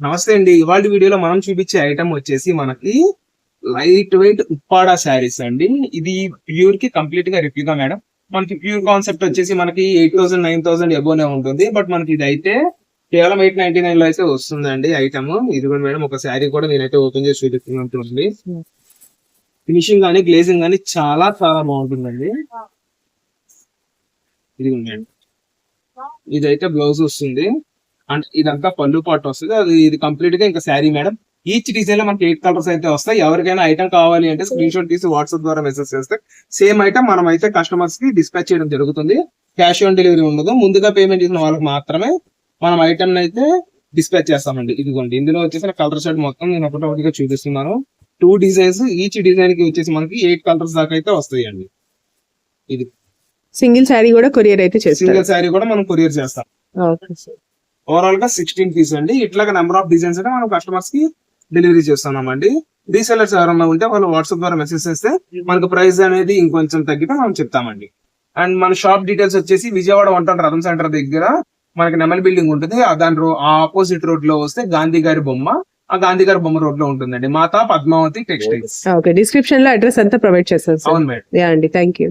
నమస్తే అండి. ఇవాళ వీడియోలో మనం చూపించే ఐటమ్ వచ్చేసి మనకి లైట్ వెయిట్ ఉప్పాడా శారీస్ అండి. ఇది ప్యూర్కి కంప్లీట్గా రిప్యూగా మేడం. మనకి ప్యూర్ కాన్సెప్ట్ వచ్చేసి మనకి ఎయిట్ థౌసండ్ నైన్ థౌసండ్ ఎబోనే ఉంటుంది. బట్ మనకి ఇది అయితే కేవలం ఎయిట్ నైన్టీ నైన్లో అయితే వస్తుందండి ఐటమ్ ఇది కూడా మేడం ఒక శారీ కూడా నేనైతే ఓపెన్ చేసి చూపిస్తున్నట్టుంది. ఫినిషింగ్ కానీ గ్లేజింగ్ కానీ చాలా చాలా బాగుంటుందండి. ఇది మేడం ఇదైతే బ్లౌజ్ వస్తుంది. అండ్ ఇదంతా పళ్ళు పాటు వస్తుంది. అది ఇది కంప్లీట్గా ఇంకా శారీ మేడం. ఈచ్ డిజైన్లో మనకి ఎయిట్ కలర్స్ అయితే వస్తాయి. ఎవరికైనా ఐటమ్ కావాలి అంటే స్క్రీన్ షాట్ తీసి వాట్సాప్ ద్వారా మెసేజ్ చేస్తే సేమ్ ఐటమ్ మనం అయితే కస్టమర్స్కి డిస్పాచ్ చేయడం జరుగుతుంది. క్యాష్ ఆన్ డెలివరీ ఉండదు. ముందుగా పేమెంట్ చేసిన వాళ్ళకి మాత్రమే మనం ఐటమ్ అయితే డిస్పాచ్ చేస్తామండి. ఇదిగోండి. ఇందులో వచ్చేసి కలర్ షర్ట్ మొత్తం నేను ఒకటి ఒకటిగా చూపిస్తున్నాను. టూ డిజైన్స్ ఈచ్ డిజైన్కి వచ్చేసి మనకి ఎయిట్ కలర్స్ దాకా అయితే వస్తాయండి. ఇది. సింగిల్ శారీ కూడా కొరియర్ అయితే సింగిల్ శారీ కూడా మనం కొరియర్ చేస్తాం. ఓకే సార్ ఓవరాల్గా సిక్స్టీన్ పీస్ అండి. ఇట్లాగా నెంబర్ ఆఫ్ డిజైన్స్ అయితే మనం కస్టమర్స్కి డెలివరీ చేస్తున్నాం అండి రీసెలర్స్ ఎవరైనా ఉంటే వాళ్ళు వాట్సాప్ ద్వారా మెసేజ్ చేస్తే మనకు ప్రైస్ అనేది ఇంకొంచెం తగ్గితే మనం చెప్తామండి. అండ్ మన షాప్ డీటెయిల్స్ వచ్చేసి విజయవాడ వంట రథం సెంటర్ దగ్గర మనకి నెమల్ బిల్డింగ్ ఉంటుంది. ఆ దాని రో ఆ ఆపోజిట్ రోడ్లో వస్తే గాంధీ గారి బొమ్మ. ఆ గాంధీ గారి బొమ్మ రోడ్లో ఉంటుందండి. మాతా పద్మావతి టెక్స్టైల్స్. ఓకే డిస్క్రిప్షన్లో అడ్రస్ అంతా ప్రొవైడ్ చేస్తాను సార్ అవును మేడం యా అండి. Thank you